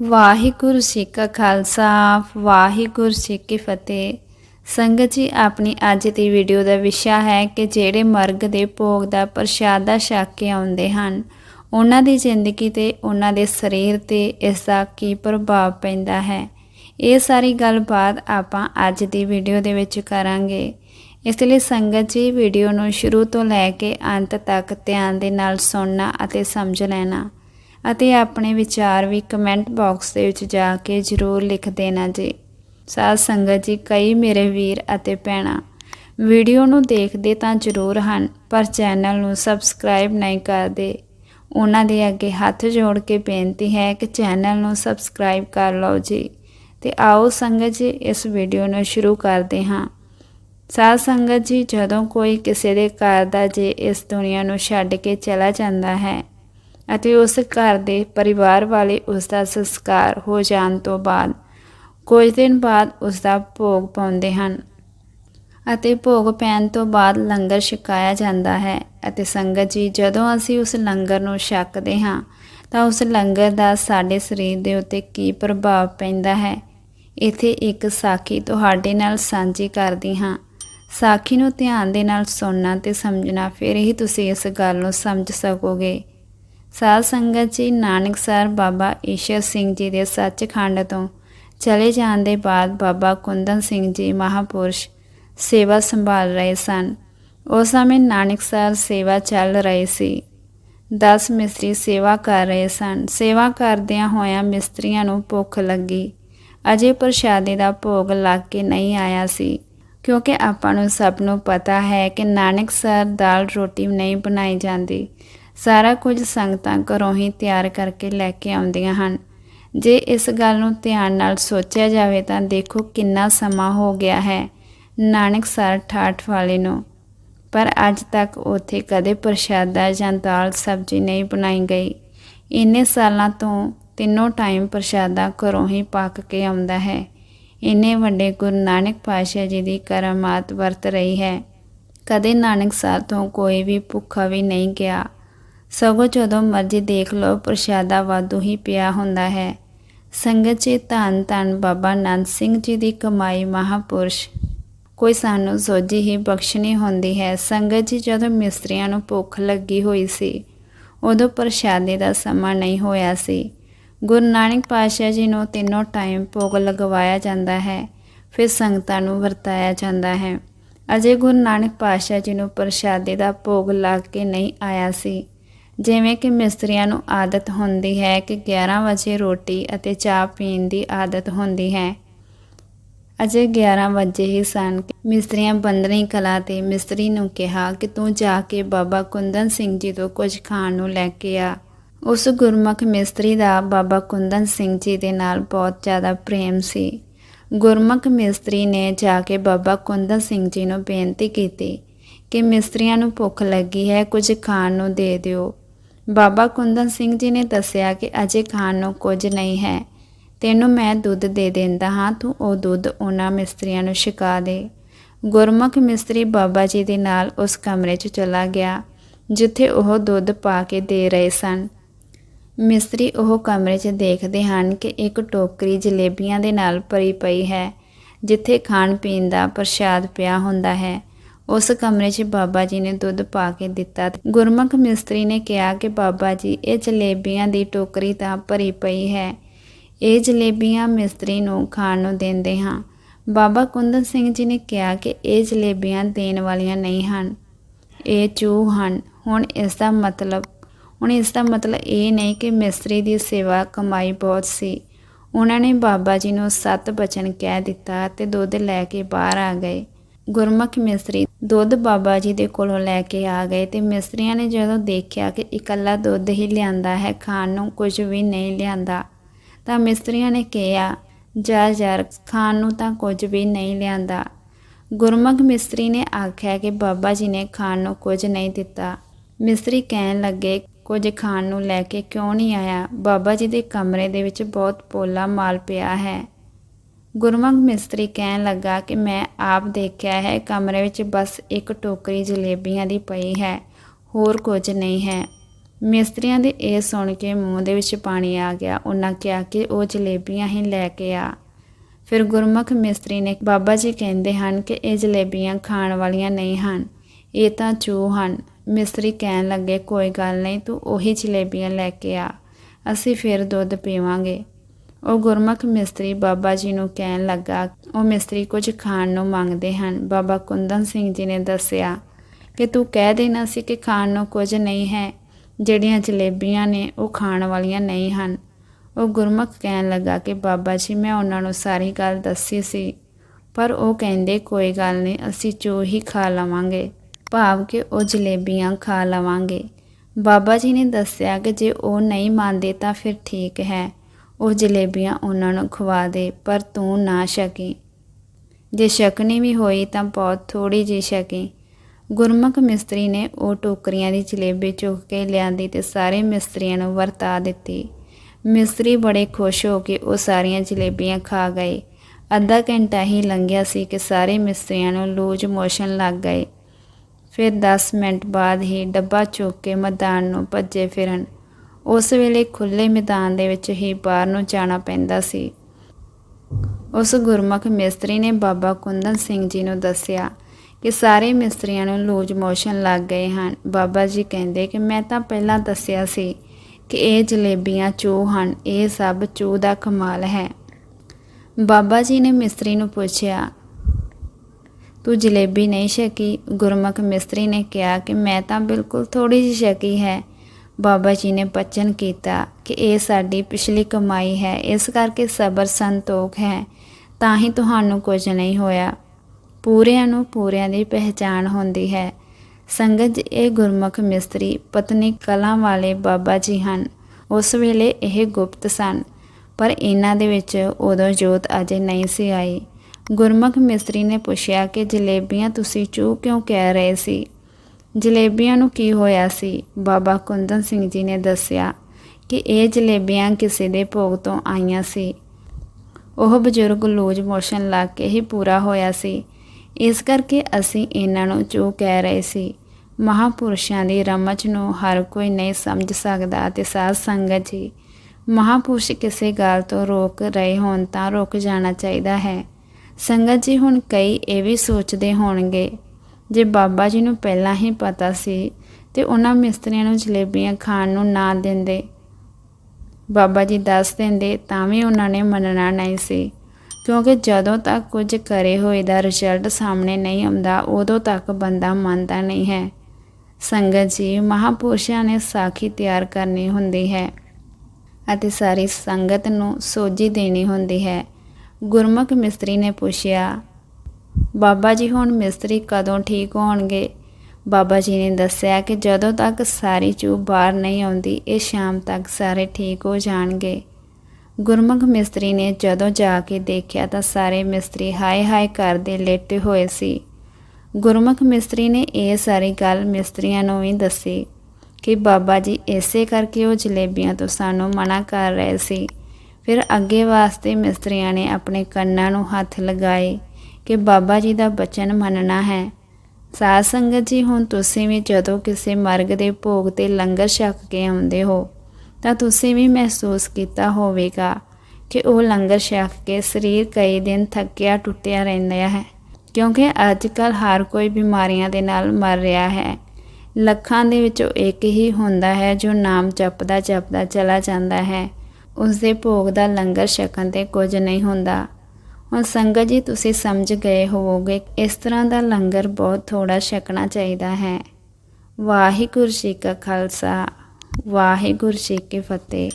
ਵਾਹਿਗੁਰੂ ਜੀ ਕਾ ਖਾਲਸਾ, ਵਾਹਿਗੁਰੂ ਜੀ ਕੀ ਫਤਿਹ। ਸੰਗਤ ਜੀ, ਆਪਣੀ ਅੱਜ ਦੀ ਵੀਡੀਓ ਦਾ ਵਿਸ਼ਾ ਹੈ ਕਿ ਜਿਹੜੇ ਮਰਗ ਦੇ ਭੋਗ ਦਾ ਪ੍ਰਸ਼ਾਦਾ ਛਕ ਕੇ ਆਉਂਦੇ ਹਨ, ਉਹਨਾਂ ਦੀ ਜ਼ਿੰਦਗੀ ਤੇ ਉਹਨਾਂ ਦੇ ਸਰੀਰ ਤੇ ਇਸ ਦਾ ਕੀ ਪ੍ਰਭਾਵ ਪੈਂਦਾ ਹੈ। ਇਹ ਸਾਰੀ ਗੱਲਬਾਤ ਆਪਾਂ ਅੱਜ ਦੀ ਵੀਡੀਓ ਦੇ ਵਿੱਚ ਕਰਾਂਗੇ। ਇਸ ਲਈ ਸੰਗਤ ਜੀ ਵੀਡੀਓ ਨੂੰ ਸ਼ੁਰੂ ਤੋਂ ਲੈ ਕੇ ਅੰਤ ਤੱਕ ਧਿਆਨ ਦੇ ਨਾਲ ਸੁਣਨਾ ਅਤੇ ਸਮਝ ਲੈਣਾ। ਅਤੇ ਆਪਣੇ ਵਿਚਾਰ ਵੀ ਕਮੈਂਟ ਬਾਕਸ ਦੇ ਵਿੱਚ ਜਾ ਕੇ ਜ਼ਰੂਰ ਲਿਖ ਦੇਣਾ ਜੀ। ਸਾਧ ਸੰਗਤ ਜੀ, ਕਈ ਮੇਰੇ ਵੀਰ ਅਤੇ ਭੈਣਾਂ ਵੀਡੀਓ ਨੂੰ ਦੇਖਦੇ ਤਾਂ ਜ਼ਰੂਰ ਹਨ, ਪਰ ਚੈਨਲ ਨੂੰ ਸਬਸਕ੍ਰਾਈਬ ਨਹੀਂ ਕਰਦੇ। ਉਹਨਾਂ ਦੇ ਅੱਗੇ ਹੱਥ ਜੋੜ ਕੇ ਬੇਨਤੀ ਹੈ ਕਿ ਚੈਨਲ ਨੂੰ ਸਬਸਕ੍ਰਾਈਬ ਕਰ ਲਓ ਜੀ। ਤੇ ਆਓ ਸੰਗਤ ਜੀ, ਇਸ ਵੀਡੀਓ ਨੂੰ ਸ਼ੁਰੂ ਕਰਦੇ ਹਾਂ। ਸਾਧ ਸੰਗਤ ਜੀ, ਜਦੋਂ ਕੋਈ ਕਿਸੇ ਦੇ ਘਰ ਦਾ ਜੇ ਇਸ ਦੁਨੀਆ ਨੂੰ ਛੱਡ ਕੇ ਚਲਾ ਜਾਂਦਾ ਹੈ ਅਤੇ ਉਸ ਘਰ ਦੇ ਪਰਿਵਾਰ ਵਾਲੇ ਉਸ ਦਾ ਸੰਸਕਾਰ ਹੋ ਜਾਣ ਤੋਂ ਬਾਅਦ, ਕੁਝ ਦਿਨ ਬਾਅਦ ਉਸ ਦਾ ਭੋਗ ਪਾਉਂਦੇ ਹਨ ਅਤੇ ਭੋਗ ਪੈਣ ਤੋਂ ਬਾਅਦ ਲੰਗਰ ਛਕਾਇਆ ਜਾਂਦਾ ਹੈ ਅਤੇ ਸੰਗਤ ਜੀ, ਜਦੋਂ ਅਸੀਂ ਉਸ ਲੰਗਰ ਨੂੰ ਛਕਦੇ ਹਾਂ, ਤਾਂ ਉਸ ਲੰਗਰ ਦਾ ਸਾਡੇ ਸਰੀਰ ਦੇ ਉੱਤੇ ਕੀ ਪ੍ਰਭਾਵ ਪੈਂਦਾ ਹੈ? ਇੱਥੇ ਇੱਕ ਸਾਖੀ ਤੁਹਾਡੇ ਨਾਲ ਸਾਂਝੀ ਕਰਦੀ ਹਾਂ। ਸਾਖੀ ਨੂੰ ਧਿਆਨ ਦੇ ਨਾਲ ਸੁਣਨਾ ਤੇ ਸਮਝਣਾ, ਫਿਰ ਹੀ ਤੁਸੀਂ ਇਸ ਗੱਲ ਨੂੰ ਸਮਝ ਸਕੋਗੇ। ਸਾਧ ਸੰਗਤ ਜੀ ਨਾਨਕਸਰ ਬਾਬਾ ਈਸ਼ਰ ਸਿੰਘ ਜੀ ਦੇ ਸੱਚਖੰਡ ਤੋਂ ਚਲੇ ਜਾਣ ਦੇ ਬਾਅਦ ਬਾਬਾ ਕੁੰਦਨ ਸਿੰਘ ਜੀ ਮਹਾਪੁਰਸ਼ ਸੇਵਾ ਸੰਭਾਲ ਰਹੇ ਸਨ। ਉਸ ਸਮੇਂ ਨਾਨਕਸਰ ਸੇਵਾ ਚੱਲ ਰਹੀ ਸੀ। 10 ਮਿਸਤਰੀ ਸੇਵਾ ਕਰ ਰਹੇ ਸਨ। ਸੇਵਾ ਕਰਦਿਆਂ ਹੋਇਆਂ ਮਿਸਤਰੀਆਂ ਨੂੰ ਭੁੱਖ ਲੱਗੀ। ਅਜੇ ਪ੍ਰਸ਼ਾਦੇ ਦਾ ਭੋਗ ਲੱਗ ਕੇ ਨਹੀਂ ਆਇਆ ਸੀ। ਕਿਉਂਕਿ ਆਪਾਂ ਨੂੰ ਸਭ ਨੂੰ ਪਤਾ ਹੈ ਕਿ ਨਾਨਕਸਰ ਦਾਲ ਰੋਟੀ ਨਹੀਂ ਬਣਾਈ ਜਾਂਦੀ। ਸਾਰਾ ਕੁਝ ਸੰਗਤਾਂ ਘਰੋਂ ਹੀ ਤਿਆਰ ਕਰਕੇ ਲੈ ਕੇ ਆਉਂਦੀਆਂ ਹਨ। ਜੇ ਇਸ ਗੱਲ ਨੂੰ ਧਿਆਨ ਨਾਲ ਸੋਚਿਆ ਜਾਵੇ ਤਾਂ ਦੇਖੋ ਕਿੰਨਾ ਸਮਾਂ ਹੋ ਗਿਆ ਹੈ ਨਾਨਕਸਰ ਠਾਠ ਵਾਲੇ ਨੂੰ। ਪਰ ਅੱਜ ਤੱਕ ਉੱਥੇ ਕਦੇ ਪ੍ਰਸ਼ਾਦਾ ਜਾਂ ਦਾਲ ਸਬਜ਼ੀ ਨਹੀਂ ਬਣਾਈ ਗਈ। ਇੰਨੇ ਸਾਲਾਂ ਤੋਂ ਤਿੰਨੋਂ ਟਾਈਮ ਪ੍ਰਸ਼ਾਦਾ ਘਰੋਂ ਹੀ ਪੱਕ ਕੇ ਆਉਂਦਾ ਹੈ। ਇੰਨੇ ਵੱਡੇ ਗੁਰੂ ਨਾਨਕ ਪਾਤਸ਼ਾਹ ਜੀ ਦੀ ਕਰਮਾਤ ਵਰਤ ਰਹੀ ਹੈ। ਕਦੇ ਨਾਨਕਸਰ ਤੋਂ ਕੋਈ ਵੀ ਭੁੱਖਾ ਵੀ ਨਹੀਂ ਗਿਆ। ਸਗੋਂ ਜਦੋਂ ਮਰਜ਼ੀ ਦੇਖ ਲਓ, ਪ੍ਰਸ਼ਾਦਾ ਵਾਧੂ ਹੀ ਪਿਆ ਹੁੰਦਾ ਹੈ। ਸੰਗਤ ਜੀ, ਧੰਨ ਧੰਨ ਬਾਬਾ ਨੰਦ ਸਿੰਘ ਜੀ ਦੀ ਕਮਾਈ ਮਹਾਪੁਰਸ਼। ਕੋਈ ਸਾਨੂੰ ਸੋਝੀ ਹੀ ਬਖਸ਼ਣੀ ਹੁੰਦੀ ਹੈ। ਸੰਗਤ ਜੀ, ਜਦੋਂ ਮਿਸਤਰੀਆਂ ਨੂੰ ਭੁੱਖ ਲੱਗੀ ਹੋਈ ਸੀ, ਉਦੋਂ ਪ੍ਰਸ਼ਾਦੇ ਦਾ ਸਮਾਂ ਨਹੀਂ ਹੋਇਆ ਸੀ। ਗੁਰੂ ਨਾਨਕ ਪਾਤਸ਼ਾਹ ਜੀ ਨੂੰ ਤਿੰਨੋਂ ਟਾਈਮ ਭੋਗ ਲਗਵਾਇਆ ਜਾਂਦਾ ਹੈ, ਫਿਰ ਸੰਗਤਾਂ ਨੂੰ ਵਰਤਾਇਆ ਜਾਂਦਾ ਹੈ। ਅਜੇ ਗੁਰੂ ਨਾਨਕ ਪਾਤਸ਼ਾਹ ਜੀ ਨੂੰ ਪ੍ਰਸ਼ਾਦੇ ਦਾ ਭੋਗ ਲੱਗ ਕੇ ਨਹੀਂ ਆਇਆ ਸੀ। ਜਿਵੇਂ ਕਿ ਮਿਸਤਰੀਆਂ ਨੂੰ ਆਦਤ ਹੁੰਦੀ ਹੈ ਕਿ 11 ਵਜੇ ਰੋਟੀ ਅਤੇ ਚਾਹ ਪੀਣ ਦੀ ਆਦਤ ਹੁੰਦੀ ਹੈ। ਅਜੇ 11 ਵਜੇ ਹੀ ਸਨ ਮਿਸਤਰੀਆਂ ਬੰਦਨੀ ਕਲਾ ਤੇ ਮਿਸਤਰੀ ਨੂੰ ਕਿਹਾ ਕਿ ਤੂੰ ਜਾ ਕੇ ਬਾਬਾ ਕੁੰਦਨ ਸਿੰਘ ਜੀ ਤੋਂ ਕੁਝ ਖਾਣ ਨੂੰ ਲੈ ਕੇ ਆ। ਉਸ ਗੁਰਮੁਖ ਮਿਸਤਰੀ ਦਾ ਬਾਬਾ ਕੁੰਦਨ ਸਿੰਘ ਜੀ ਦੇ ਨਾਲ ਬਹੁਤ ਜ਼ਿਆਦਾ ਪ੍ਰੇਮ ਸੀ। ਗੁਰਮੁਖ ਮਿਸਤਰੀ ਨੇ ਜਾ ਕੇ ਬਾਬਾ ਕੁੰਦਨ ਸਿੰਘ ਜੀ ਨੂੰ ਬੇਨਤੀ ਕੀਤੀ ਕਿ ਮਿਸਤਰੀਆਂ ਨੂੰ ਭੁੱਖ ਲੱਗੀ ਹੈ, ਕੁਝ ਖਾਣ ਨੂੰ ਦੇ ਦਿਓ। ਬਾਬਾ ਕੁੰਦਨ ਸਿੰਘ ਜੀ ਨੇ ਦੱਸਿਆ ਕਿ ਅਜੇ ਖਾਣ ਨੂੰ ਕੁਝ ਨਹੀਂ ਹੈ। ਤੈਨੂੰ ਮੈਂ ਦੁੱਧ ਦੇ ਦਿੰਦਾ ਹਾਂ, ਤੂੰ ਉਹ ਦੁੱਧ ਉਹਨਾਂ ਮਿਸਤਰੀਆਂ ਨੂੰ ਛਕਾ ਦੇ। ਗੁਰਮੁਖ ਮਿਸਤਰੀ ਬਾਬਾ ਜੀ ਦੇ ਨਾਲ ਉਸ ਕਮਰੇ 'ਚ ਚਲਾ ਗਿਆ, ਜਿੱਥੇ ਉਹ ਦੁੱਧ ਪਾ ਕੇ ਦੇ ਰਹੇ ਸਨ। ਮਿਸਤਰੀ ਉਹ ਕਮਰੇ 'ਚ ਦੇਖਦੇ ਹਨ ਕਿ ਇੱਕ ਟੋਕਰੀ ਜਲੇਬੀਆਂ ਦੇ ਨਾਲ ਭਰੀ ਪਈ ਹੈ, ਜਿੱਥੇ ਖਾਣ ਪੀਣ ਦਾ ਪ੍ਰਸ਼ਾਦ ਪਿਆ ਹੁੰਦਾ ਹੈ। ਉਸ ਕਮਰੇ 'ਚ ਬਾਬਾ ਜੀ ਨੇ ਦੁੱਧ ਪਾ ਕੇ ਦਿੱਤਾ ਗੁਰਮੁਖ ਮਿਸਤਰੀ ਨੇ ਕਿਹਾ ਕਿ ਬਾਬਾ ਜੀ, ਇਹ ਜਲੇਬੀਆਂ ਦੀ ਟੋਕਰੀ ਤਾਂ ਭਰੀ ਪਈ ਹੈ। ਇਹ ਜਲੇਬੀਆਂ ਮਿਸਤਰੀ ਨੂੰ ਖਾਣ ਨੂੰ ਦਿੰਦੇ ਹਾਂ। ਬਾਬਾ ਕੁੰਦਨ ਸਿੰਘ ਜੀ ਨੇ ਕਿਹਾ ਕਿ ਇਹ ਜਲੇਬੀਆਂ ਦੇਣ ਵਾਲੀਆਂ ਨਹੀਂ ਹਨ। ਇਹ ਚੂਹ ਹਨ। ਹੁਣ ਇਸ ਦਾ ਮਤਲਬ, ਹੁਣ ਇਸ ਦਾ ਮਤਲਬ ਇਹ ਨਹੀਂ ਕਿ ਮਿਸਤਰੀ ਦੀ ਸੇਵਾ ਕਮਾਈ ਬਹੁਤ ਸੀ। ਉਹਨਾਂ ਨੇ ਬਾਬਾ ਜੀ ਨੂੰ ਸੱਤ ਬਚਨ ਕਹਿ ਦਿੱਤਾ ਤੇ ਦੁੱਧ ਲੈ ਕੇ ਬਾਹਰ ਆ ਗਏ। ਗੁਰਮੁਖ ਮਿਸਤਰੀ ਦੁੱਧ ਬਾਬਾ ਜੀ ਦੇ ਕੋਲੋਂ ਲੈ ਕੇ ਆ ਗਏ ਤੇ ਮਿਸਤਰੀਆਂ ਨੇ ਜਦੋਂ ਦੇਖਿਆ ਕਿ ਇਕੱਲਾ ਦੁੱਧ ਹੀ ਲਿਆਂਦਾ ਹੈ, ਖਾਣ ਨੂੰ ਕੁਝ ਵੀ ਨਹੀਂ ਲਿਆਂਦਾ, ਤਾਂ ਮਿਸਤਰੀਆਂ ਨੇ ਕਿਹਾ, ਜਾ ਯਾਰ, ਖਾਣ ਨੂੰ ਤਾਂ ਕੁਝ ਵੀ ਨਹੀਂ ਲਿਆਂਦਾ। ਗੁਰਮੁਖ ਮਿਸਤਰੀ ਨੇ ਆਖਿਆ ਕਿ ਬਾਬਾ ਜੀ ਨੇ ਖਾਣ ਨੂੰ ਕੁਝ ਨਹੀਂ ਦਿੱਤਾ। ਮਿਸਤਰੀ ਕਹਿਣ ਲੱਗੇ, ਕੁਝ ਖਾਣ ਨੂੰ ਲੈ ਕੇ ਕਿਉਂ ਨਹੀਂ ਆਇਆ? ਬਾਬਾ ਜੀ ਦੇ ਕਮਰੇ ਦੇ ਵਿੱਚ ਬਹੁਤ ਪੋਲਾ ਮਾਲ ਪਿਆ ਹੈ। ਗੁਰਮੁਖ ਮਿਸਤਰੀ ਕਹਿਣ ਲੱਗਾ ਕਿ ਮੈਂ ਆਪ ਦੇਖਿਆ ਹੈ, ਕਮਰੇ ਵਿੱਚ ਬਸ ਇੱਕ ਟੋਕਰੀ ਜਲੇਬੀਆਂ ਦੀ ਪਈ ਹੈ, ਹੋਰ ਕੁਝ ਨਹੀਂ ਹੈ। ਮਿਸਤਰੀਆਂ ਦੇ ਇਹ ਸੁਣ ਕੇ ਮੂੰਹ ਦੇ ਵਿੱਚ ਪਾਣੀ ਆ ਗਿਆ। ਉਹਨਾਂ ਕਿਹਾ ਕਿ ਉਹ ਜਲੇਬੀਆਂ ਹੀ ਲੈ ਕੇ ਆ। ਫਿਰ ਗੁਰਮੁਖ ਮਿਸਤਰੀ ਨੇ ਬਾਬਾ ਜੀ ਕਹਿੰਦੇ ਹਨ ਕਿ ਇਹ ਜਲੇਬੀਆਂ ਖਾਣ ਵਾਲੀਆਂ ਨਹੀਂ ਹਨ, ਇਹ ਤਾਂ ਚੂਹ ਹਨ। ਮਿਸਤਰੀ ਕਹਿਣ ਲੱਗੇ, ਕੋਈ ਗੱਲ ਨਹੀਂ, ਤੂੰ ਉਹੀ ਜਲੇਬੀਆਂ ਲੈ ਕੇ ਆ। ਅਸੀਂ ਫਿਰ ਦੁੱਧ ਪੀਵਾਂਗੇ। ਉਹ ਗੁਰਮੁਖ ਮਿਸਤਰੀ ਬਾਬਾ ਜੀ ਨੂੰ ਕਹਿਣ ਲੱਗਾ, ਉਹ ਮਿਸਤਰੀ ਕੁਝ ਖਾਣ ਨੂੰ ਮੰਗਦੇ ਹਨ। ਬਾਬਾ ਕੁੰਦਨ ਸਿੰਘ ਜੀ ਨੇ ਦੱਸਿਆ, ਕਿ ਤੂੰ ਕਹਿ ਦੇਣਾ ਸੀ ਕਿ ਖਾਣ ਨੂੰ ਕੁਝ ਨਹੀਂ ਹੈ। ਜਿਹੜੀਆਂ ਜਲੇਬੀਆਂ ਨੇ, ਉਹ ਖਾਣ ਵਾਲੀਆਂ ਨਹੀਂ ਹਨ। ਉਹ ਗੁਰਮੁਖ ਕਹਿਣ ਲੱਗਾ ਕਿ, ਬਾਬਾ ਜੀ, ਮੈਂ ਉਹਨਾਂ ਨੂੰ ਸਾਰੀ ਗੱਲ ਦੱਸੀ ਸੀ, ਪਰ ਉਹ ਕਹਿੰਦੇ, ਕੋਈ ਗੱਲ ਨਹੀਂ, ਅਸੀਂ ਚੋ ਹੀ ਖਾ ਲਵਾਂਗੇ। ਭਾਵ ਕਿ ਉਹ ਜਲੇਬੀਆਂ ਖਾ ਲਵਾਂਗੇ। ਬਾਬਾ ਜੀ ਨੇ ਦੱਸਿਆ ਕਿ ਜੇ ਉਹ ਨਹੀਂ ਮੰਨਦੇ ਤਾਂ ਫਿਰ ਠੀਕ ਹੈ। ਉਹ ਜਲੇਬੀਆਂ ਉਹਨਾਂ ਨੂੰ ਖਵਾ ਦੇ, ਪਰ ਤੂੰ ਨਾ ਛਕੀ। ਜੇ ਛਕਣੀ ਵੀ ਹੋਈ ਤਾਂ ਬਹੁਤ ਥੋੜੀ ਜਿਹੀ ਛਕੀ। ਗੁਰਮੁਖ ਮਿਸਤਰੀ ਨੇ ਉਹ ਟੋਕਰੀਆਂ ਦੀ ਜਲੇਬੀ ਚੁੱਕ ਕੇ ਲਿਆਂਦੀ ਤੇ ਸਾਰੇ ਮਿਸਤਰੀਆਂ ਨੂੰ ਵਰਤਾ ਦਿੱਤੀ। ਮਿਸਤਰੀ ਬੜੇ ਖੁਸ਼ ਹੋ ਕੇ ਉਹ ਸਾਰੀਆਂ ਜਲੇਬੀਆਂ ਖਾ ਗਏ। ਅੱਧਾ ਘੰਟਾ ਹੀ ਲੰਘਿਆ ਸੀ ਕਿ ਸਾਰੇ ਮਿਸਤਰੀਆਂ ਨੂੰ ਲੂਜ ਮੋਸ਼ਨ ਲੱਗ ਗਏ। ਫਿਰ 10 ਮਿੰਟ ਬਾਅਦ ਹੀ ਡੱਬਾ ਚੁੱਕ ਕੇ ਮੈਦਾਨ ਨੂੰ ਭੱਜੇ ਫਿਰਨ। ਉਸ ਵੇਲੇ ਖੁੱਲੇ ਮੈਦਾਨ ਦੇ ਵਿੱਚ ਹੀ ਬਾਹਰ ਨੂੰ ਜਾਣਾ ਪੈਂਦਾ ਸੀ। ਉਸ ਗੁਰਮੁਖ ਮਿਸਤਰੀ ਨੇ ਬਾਬਾ ਕੁੰਦਨ ਸਿੰਘ ਜੀ ਨੂੰ ਦੱਸਿਆ ਕਿ ਸਾਰੇ ਮਿਸਤਰੀਆਂ ਨੂੰ ਲੂਜ ਮੋਸ਼ਨ ਲੱਗ ਗਏ ਹਨ। ਬਾਬਾ ਜੀ ਕਹਿੰਦੇ ਕਿ ਮੈਂ ਤਾਂ ਪਹਿਲਾਂ ਦੱਸਿਆ ਸੀ ਕਿ ਇਹ ਜਲੇਬੀਆਂ ਚੂਹ ਹਨ, ਇਹ ਸਭ ਚੂਹ ਦਾ ਕਮਾਲ ਹੈ। ਬਾਬਾ ਜੀ ਨੇ ਮਿਸਤਰੀ ਨੂੰ ਪੁੱਛਿਆ, ਤੂੰ ਜਲੇਬੀ ਨਹੀਂ ਛਕੀ? ਗੁਰਮੁਖ ਮਿਸਤਰੀ ਨੇ ਕਿਹਾ ਕਿ ਮੈਂ ਤਾਂ ਬਿਲਕੁਲ ਥੋੜੀ ਜਿਹੀ ਛਕੀ ਹੈ। ਬਾਬਾ ਜੀ ਨੇ ਬਚਨ ਕੀਤਾ ਕਿ ਇਹ ਸਾਡੀ ਪਿਛਲੀ ਕਮਾਈ ਹੈ, ਇਸ ਕਰਕੇ ਸਬਰ ਸੰਤੋਖ ਹੈ। ਤਾਂ ਹੀ ਤੁਹਾਨੂੰ ਕੁਝ ਨਹੀਂ ਹੋਇਆ। ਪੂਰਿਆਂ ਨੂੰ ਪੂਰਿਆਂ ਦੀ ਪਹਿਚਾਣ ਹੁੰਦੀ ਹੈ। ਸੰਗਤ ਇਹ ਗੁਰਮੁਖ ਮਿਸਤਰੀ, ਪਤਨੀ ਕਲਾਂ ਵਾਲੇ ਬਾਬਾ ਜੀ ਹਨ। ਉਸ ਵੇਲੇ ਇਹ ਗੁਪਤ ਸਨ, ਪਰ ਇਹਨਾਂ ਦੇ ਵਿੱਚ ਉਦੋਂ ਜੋਤ ਅਜੇ ਨਹੀਂ ਸੀ ਆਈ। ਗੁਰਮੁਖ ਮਿਸਤਰੀ ਨੇ ਪੁੱਛਿਆ ਕਿ ਜਲੇਬੀਆਂ ਤੁਸੀਂ ਚੂ ਕਿਉਂ ਕਹਿ ਰਹੇ ਸੀ? ਜਲੇਬੀਆਂ ਨੂੰ ਕੀ ਹੋਇਆ ਸੀ? ਬਾਬਾ ਕੁੰਦਨ ਸਿੰਘ ਜੀ ਨੇ ਦੱਸਿਆ ਕਿ ਇਹ ਜਲੇਬੀਆਂ ਕਿਸੇ ਦੇ ਭੋਗ ਤੋਂ ਆਈਆਂ ਸੀ। ਉਹ ਬਜ਼ੁਰਗ ਲੂਜ ਮੋਸ਼ਨ ਲੱਗ ਕੇ ਹੀ ਪੂਰਾ ਹੋਇਆ ਸੀ। ਇਸ ਕਰਕੇ ਅਸੀਂ ਇਹਨਾਂ ਨੂੰ ਜੋ ਕਹਿ ਰਹੇ ਸੀ। ਮਹਾਪੁਰਸ਼ਾਂ ਦੀ ਰਮਜ ਨੂੰ ਹਰ ਕੋਈ ਨਹੀਂ ਸਮਝ ਸਕਦਾ ਤੇ ਸਾਧ ਸੰਗਤ ਜੀ, ਮਹਾਪੁਰਸ਼ ਕਿਸੇ ਗੱਲ ਤੋਂ ਰੋਕ ਰਹੇ ਹੋਣ ਤਾਂ ਰੁਕ ਜਾਣਾ ਚਾਹੀਦਾ ਹੈ। ਸੰਗਤ ਜੀ ਹੁਣ ਕਈ ਇਹ ਵੀ ਸੋਚਦੇ ਹੋਣਗੇ ਜੇ ਬਾਬਾ ਜੀ ਨੂੰ ਪਹਿਲਾਂ ਹੀ ਪਤਾ ਸੀ ਤੇ ਉਹਨਾਂ ਮਿਸਤਰੀਆਂ ਨੂੰ ਜਲੇਬੀਆਂ ਖਾਣ ਨੂੰ ਨਾ ਦਿੰਦੇ, ਬਾਬਾ ਜੀ ਦੱਸ ਦਿੰਦੇ, ਤਾਂ ਵੀ ਉਹਨਾਂ ਨੇ ਮੰਨਣਾ ਨਹੀਂ ਸੀ। ਕਿਉਂਕਿ ਜਦੋਂ ਤੱਕ ਕੁਝ ਕਰੇ ਹੋਏ ਦਾ ਰਿਜ਼ਲਟ ਸਾਹਮਣੇ ਨਹੀਂ ਆਉਂਦਾ, ਉਦੋਂ ਤੱਕ ਬੰਦਾ ਮੰਨਦਾ ਨਹੀਂ ਹੈ। ਸੰਗਤ ਜੀ, ਮਹਾਪੁਰਸ਼ਾਂ ਨੇ ਸਾਖੀ ਤਿਆਰ ਕਰਨੀ ਹੁੰਦੀ ਹੈ ਅਤੇ ਸਾਰੀ ਸੰਗਤ ਨੂੰ ਸੋਝੀ ਦੇਣੀ ਹੁੰਦੀ ਹੈ। ਗੁਰਮੁਖ ਮਿਸਤਰੀ ਨੇ ਪੁੱਛਿਆ ਬਾਬਾ ਜੀ ਹੁਣ ਮਿਸਤਰੀ ਕਦੋਂ ਠੀਕ ਹੋਣਗੇ? ਬਾਬਾ ਜੀ ਨੇ ਦੱਸਿਆ ਕਿ ਜਦੋਂ ਤੱਕ ਸਾਰੀ ਚੂ ਬਾਹਰ ਨਹੀਂ ਆਉਂਦੀ, ਇਹ ਸ਼ਾਮ ਤੱਕ ਸਾਰੇ ਠੀਕ ਹੋ ਜਾਣਗੇ। ਗੁਰਮੁਖ ਮਿਸਤਰੀ ਨੇ ਜਦੋਂ ਜਾ ਕੇ ਦੇਖਿਆ ਤਾਂ ਸਾਰੇ ਮਿਸਤਰੀ ਹਾਏ ਹਾਏ ਕਰਦੇ ਲੇਟੇ ਹੋਏ ਸੀ। ਗੁਰਮੁਖ ਮਿਸਤਰੀ ਨੇ ਇਹ ਸਾਰੀ ਗੱਲ ਮਿਸਤਰੀਆਂ ਨੂੰ ਵੀ ਦੱਸੀ ਕਿ ਬਾਬਾ ਜੀ ਇਸੇ ਕਰਕੇ ਉਹ ਜਲੇਬੀਆਂ ਤੋਂ ਸਾਨੂੰ ਮਨਾ ਕਰ ਰਹੇ ਸੀ। ਫਿਰ ਅੱਗੇ ਵਾਸਤੇ ਮਿਸਤਰੀਆਂ ਨੇ ਆਪਣੇ ਕੰਨਾਂ ਨੂੰ ਹੱਥ ਲਗਾਏ। ਕਿ ਬਾਬਾ ਜੀ ਦਾ ਬਚਨ ਮੰਨਣਾ ਹੈ। ਸਾਧ ਸੰਗਤ ਜੀ, ਹੁਣ ਤੁਸੀਂ ਵੀ ਜਦੋਂ ਕਿਸੇ ਮਰਗ ਦੇ ਭੋਗ ਤੇ ਲੰਗਰ ਛਕ ਕੇ ਆਉਂਦੇ ਹੋ, ਤਾਂ ਤੁਸੀਂ ਵੀ ਮਹਿਸੂਸ ਕੀਤਾ ਹੋਵੇਗਾ ਕਿ ਉਹ ਲੰਗਰ ਛਕ ਕੇ ਸਰੀਰ ਕਈ ਦਿਨ ਥੱਕਿਆ ਟੁੱਟਿਆ ਰਹਿੰਦਾ ਹੈ। ਕਿਉਂਕਿ ਅੱਜ ਕੱਲ ਹਰ ਕੋਈ ਬਿਮਾਰੀਆਂ ਦੇ ਨਾਲ ਮਰ ਰਿਹਾ ਹੈ। ਲੱਖਾਂ ਦੇ ਵਿੱਚੋਂ ਇੱਕ ਹੀ ਹੁੰਦਾ ਹੈ ਜੋ ਨਾਮ ਜਪਦਾ ਜਪਦਾ ਚਲਾ ਜਾਂਦਾ ਹੈ। ਉਸ ਦੇ ਭੋਗ ਦਾ ਲੰਗਰ ਛਕਣ ਤੇ ਕੁਝ ਨਹੀਂ ਹੁੰਦਾ। ਹੁਣ ਸੰਗਤ ਜੀ, ਤੁਸੀਂ ਸਮਝ ਗਏ ਹੋਵੋਗੇ, ਇਸ ਤਰ੍ਹਾਂ ਦਾ ਲੰਗਰ ਬਹੁਤ ਥੋੜਾ ਛਕਣਾ ਚਾਹੀਦਾ ਹੈ। ਵਾਹਿਗੁਰੂ ਜੀ ਕਾ ਖਾਲਸਾ, ਵਾਹਿਗੁਰੂ ਜੀ ਕੀ ਫਤਿਹ।